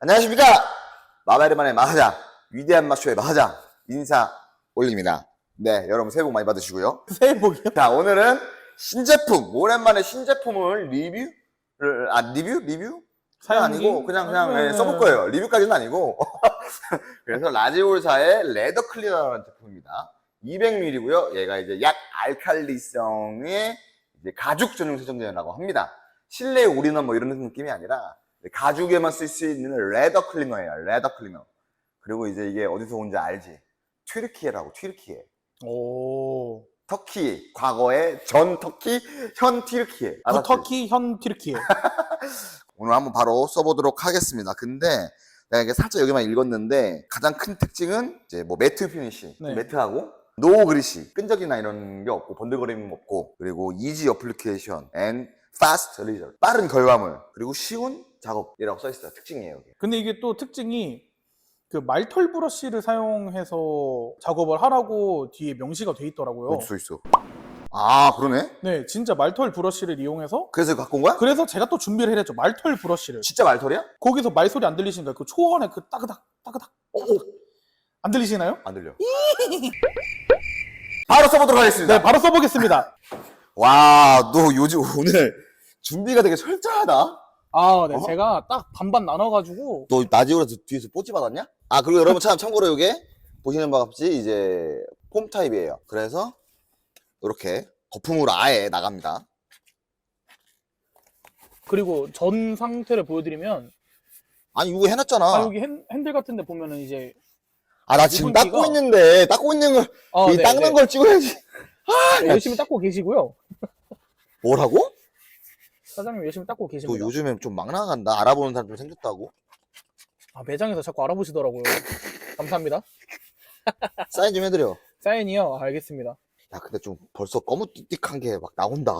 안녕하십니까? 마마르만의 마하장 위대한 마쇼의 마하장 인사 올립니다. 네 여러분 새해 복 많이 받으시고요. 새해 복이요? 자 오늘은 신제품 오랜만에 신제품을 리뷰를 아 리뷰? 리뷰? 사용기? 아니고 그냥 그냥 네. 예, 써볼 거예요. 리뷰까지는 아니고. 그래서 라지올사의 레더 클리너라는 제품입니다. 200ml고요. 얘가 이제 약 알칼리성의 이제 가죽 전용 세정제라고 합니다. 실내 올인원 뭐 이런 느낌이 아니라 가죽에만 쓸 수 있는 레더 클리너예요 레더 클리너 그리고 이제 이게 어디서 온지 알지 튀르키예라고 튀르키예 오. 터키 과거의 전 터키 현 튀르키예 알았지? 터키 현 튀르키예. 오늘 한번 바로 써보도록 하겠습니다. 근데 내가 이게 살짝 여기만 읽었는데 가장 큰 특징은 이제 뭐 매트 피니시, 네. 매트하고 노 그리시, 끈적이나 이런 게 없고 번들거림 없고 그리고 이지 어플리케이션 and fast result, 빠른 결과물 그리고 쉬운 작업이라고 써 있어요. 특징이에요. 이게. 근데 이게 또 특징이 그 말털 브러쉬를 사용해서 작업을 하라고 뒤에 명시가 돼 있더라고요. 어디 써 있어? 아 그러네. 네, 진짜 말털 브러쉬를 이용해서 그래서 갖고 온 거야? 그래서 제가 또 준비를 해냈죠. 말털 브러쉬를. 진짜 말털이야? 거기서 말소리 안 들리시니까 그 초원에 그 따그닥 따그닥 어, 어. 안 들리시나요? 안 들려. 바로 써보도록 하겠습니다. 네, 바로 써보겠습니다. 와, 너 요즘 오늘 준비가 되게 철저하다. 아, 네, 어? 제가 딱 반반 나눠가지고 너 나지오라서 뒤에서 뽀찌 받았냐? 아 그리고 여러분 참 참고로 이게 보시는 바와 같이 이제 폼 타입이에요. 그래서 이렇게 거품으로 아예 나갑니다. 그리고 전 상태를 보여드리면 아니 이거 해놨잖아. 아, 아 여기 핸, 핸들 같은데 보면은 이제 나 지금 닦고 있는데 닦고 있는 걸 아, 이 네, 닦는 네. 걸 찍어야지. 네, 열심히 닦고 계시고요. 뭐라고? 사장님 열심히 닦고 너 계십니다. 요즘에 좀막 나간다. 알아보는 사람 좀 생겼다고. 아, 매장에서 자꾸 알아보시더라고요. 감사합니다. 사인 좀 해드려. 사인이요? 아, 알겠습니다. 야 근데 좀 벌써 거무띠띠한 게 막 나온다.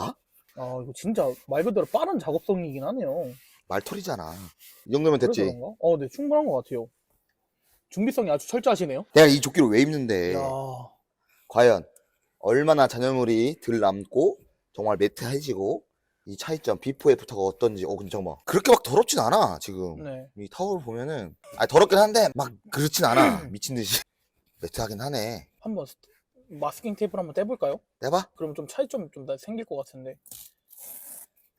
아, 이거 진짜 말 그대로 빠른 작업성이긴 하네요. 말털이잖아. 이 정도면 그래서 됐지. 그런가? 어, 네, 충분한 것 같아요. 준비성이 아주 철저하시네요. 내가 이 조끼를 왜 입는데? 야, 과연 얼마나 잔여물이 덜 남고 정말 매트해지고 이 차이점 비포 애프터가 어떤지 어 근데 잠깐만 그렇게 막 더럽진 않아 지금 네. 이 타월 보면은 아 더럽긴 한데 막 그렇진 않아 미친 듯이 매트하긴 하네 한번 스- 마스킹 테이프를 한번 떼볼까요? 내봐 그러면 좀 차이점이 좀더 생길 것 같은데.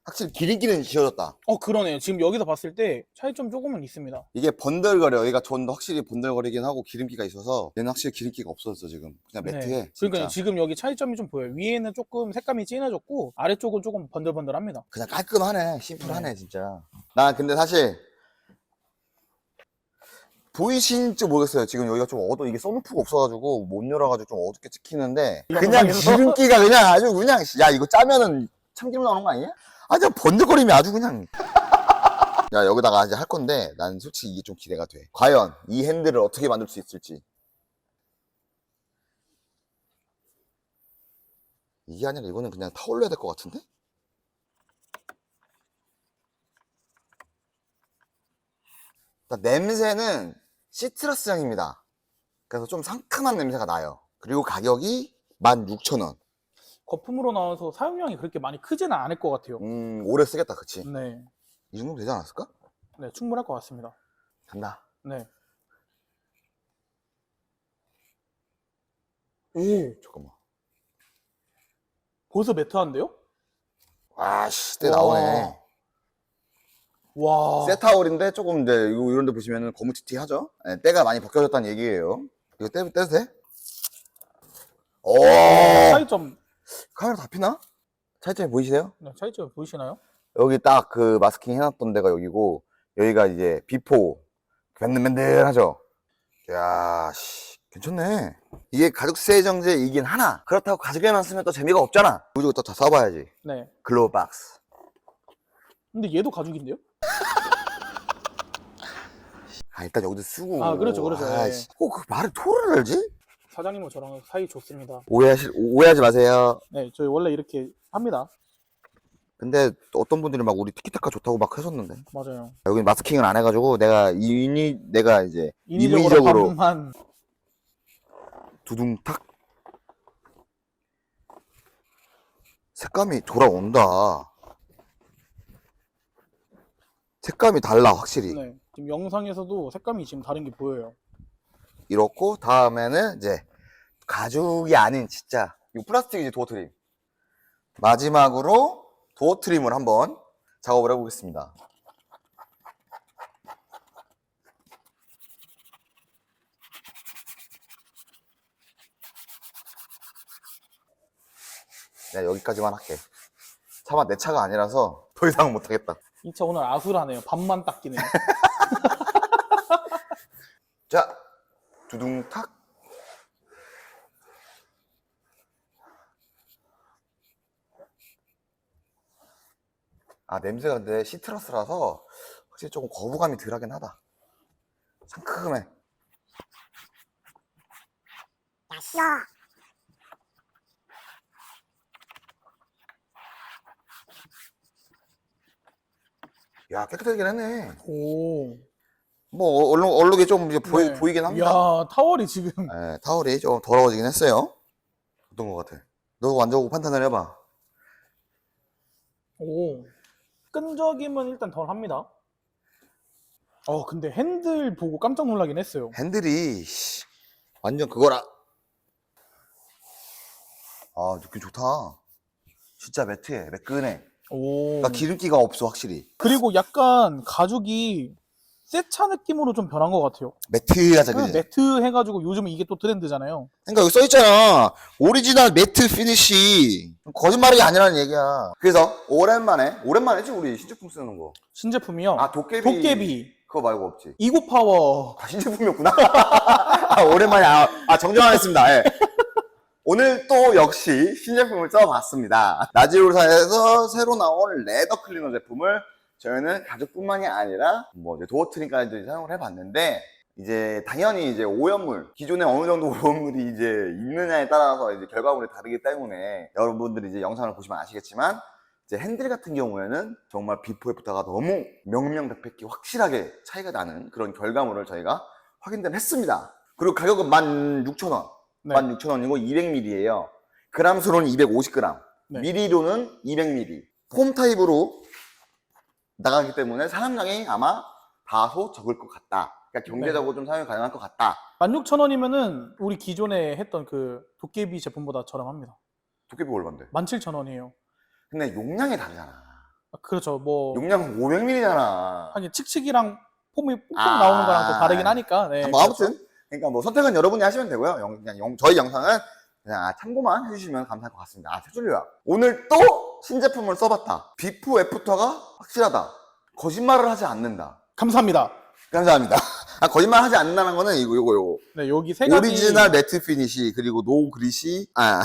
확실히 기름기는 지워졌다 어, 그러네요. 지금 여기서 봤을 때 차이점 조금은 있습니다. 이게 번들거려 여기가 좀더 확실히 번들거리긴 하고 기름기가 있어서 얘는 확실히 기름기가 없어졌어 지금 그냥 매트해 네. 진짜 그러니까 지금 여기 차이점이 좀 보여요. 위에는 조금 색감이 진해졌고 아래쪽은 조금 번들번들합니다. 그냥 깔끔하네 심플하네 진짜 나 근데 사실 보이신지 모르겠어요 지금 여기가 좀 어두 이게 썬루프가 없어가지고 못 열어가지고 좀 어둡게 찍히는데 그냥 영상에서? 기름기가 그냥 아주 그냥 야 이거 짜면은 참기름 나오는 거 아니야? 아주 번들거림이 아주 그냥 야 여기다가 이제 할 건데 난 솔직히 이게 좀 기대가 돼 과연 이 핸들을 어떻게 만들 수 있을지 이게 아니라 이거는 그냥 타올려야 될 것 같은데? 냄새는 시트러스 향입니다. 그래서 좀 상큼한 냄새가 나요. 그리고 가격이 16,000원. 거품으로 나와서 사용량이 그렇게 많이 크지는 않을 것 같아요. 음, 오래 쓰겠다, 그치? 네. 이 정도 되지 않았을까? 네, 충분할 것 같습니다. 간다. 네. 오, 잠깐만. 벌써 매트한데요? 와씨, 때 나오네. 와. 세타올인데 조금 이제 이거 이런 데 보시면은 거무튀튀 하죠? 네, 때가 많이 벗겨졌다는 얘기예요. 이거 떼, 떼도 돼? 오! 차이점, 카메라 다 피나? 차이점이 보이시나요? 네, 차이점 보이시나요? 여기 딱 그 마스킹 해놨던 데가 여기고 여기가 이제 비포 맨들맨들하죠 야 씨, 괜찮네 이게 가죽 세 정제이긴 하나 그렇다고 가죽에만 쓰면 또 재미가 없잖아 이거 또다 써봐야지 네. 글로우 박스 근데 얘도 가죽인데요? 아 일단 여기도 쓰고 아, 그렇죠, 그렇죠. 예. 씨. 어, 그 말을 토를 알지? 사장님은 저랑 사이 좋습니다. 오해하시, 오해하지 마세요 네, 저희 원래 이렇게 합니다. 근데 또 어떤 분들이 막 우리 티키타카 좋다고 막 하셨는데 맞아요. 여기 마스킹을 안 해가지고 내가 인위 내가 이제 인위적으로 반만 두둥탁 색감이 돌아온다 색감이 달라 확실히 네. 지금 영상에서도 색감이 지금 다른 게 보여요. 이렇고 다음에는 이제 가죽이 아닌 진짜 이 플라스틱이지 도어 트림. 마지막으로 도어 트림을 한번 작업을 해보겠습니다. 내가 여기까지만 할게. 차마 내 차가 아니라서 더 이상 못하겠다. 이 차 오늘 아수라네요. 반만 닦이네요. 자, 두둥탁. 아, 냄새가 근데 시트러스라서 확실히 조금 거부감이 덜하긴 하다. 상큼해. 야, 깨끗하긴 했네. 오. 뭐, 얼룩, 얼룩이 좀 이제 보이, 네. 보이긴 합니다. 야 타월이 지금 예, 타월이 좀 더러워지긴 했어요. 어떤 것 같아? 너 만져보고 판단을 해봐. 오 끈적임은 일단 덜 합니다. 어 근데 핸들 보고 깜짝 놀라긴 했어요. 핸들이 씨, 완전 그거라. 아 느낌 좋다. 진짜 매트해, 매끈해. 오 그러니까 기름기가 없어 확실히. 그리고 약간 가죽이 새차 느낌으로 좀 변한 것 같아요. 매트하자 그지? 매트 해가지고 요즘 이게 또 트렌드잖아요. 그러니까 여기 써 있잖아. 오리지널 매트 피니시. 거짓말이 아니라는 얘기야. 그래서 오랜만에 오랜만에지 우리 신제품 쓰는 거. 신제품이요. 아 도깨비. 도깨비 그거 말고 없지. 이고 파워 아, 신제품이었구나. 아, 오랜만에, 아, 아, 정정하겠습니다. 예. 오늘 또 역시 신제품을 써봤습니다. 나지울사에서 새로 나온 레더 클리너 제품을 저희는 가죽뿐만이 아니라 뭐 이제 도어 트림까지 사용을 해봤는데 이제 당연히 이제 오염물 기존에 어느 정도 오염물이 이제 있느냐에 따라서 이제 결과물이 다르기 때문에 여러분들이 이제 영상을 보시면 아시겠지만 이제 핸들 같은 경우에는 정말 비포 애프터가 너무 명명백백히 확실하게 차이가 나는 그런 결과물을 저희가 확인을 했습니다. 그리고 가격은 16,000원. 네. 16,000원이고 200ml예요. 그람 수로는 250g. 네. 미리로는 200ml. 폼 타입으로 나가기 때문에 사용량이 아마 다소 적을 것 같다. 그러니까 경제적으로 좀 사용이 가능할 것 같다. 16,000원이면은 우리 기존에 했던 그 도깨비 제품보다 저렴합니다. 도깨비 얼마인데? 17,000원이에요. 근데 용량이 다르잖아. 그렇죠. 뭐 용량은 500ml잖아. 하긴 칙칙이랑 폼이 뽕뽕 아. 나오는 거랑 또 다르긴 하니까. 네, 뭐 아무튼 그러니까 뭐 선택은 여러분이 하시면 되고요. 영- 그냥 영- 저희 영상은 그냥 아, 참고만 해주시면 감사할 것 같습니다. 아, 태줄리야. 오늘 또 신제품을 써봤다. 비프 애프터가 확실하다. 거짓말을 하지 않는다. 감사합니다. 감사합니다. 아, 거짓말 하지 않는다는 거는 이거, 이거, 이거. 네, 여기 세 가지 오리지널 매트 피니시, 그리고 노 그리시, 아,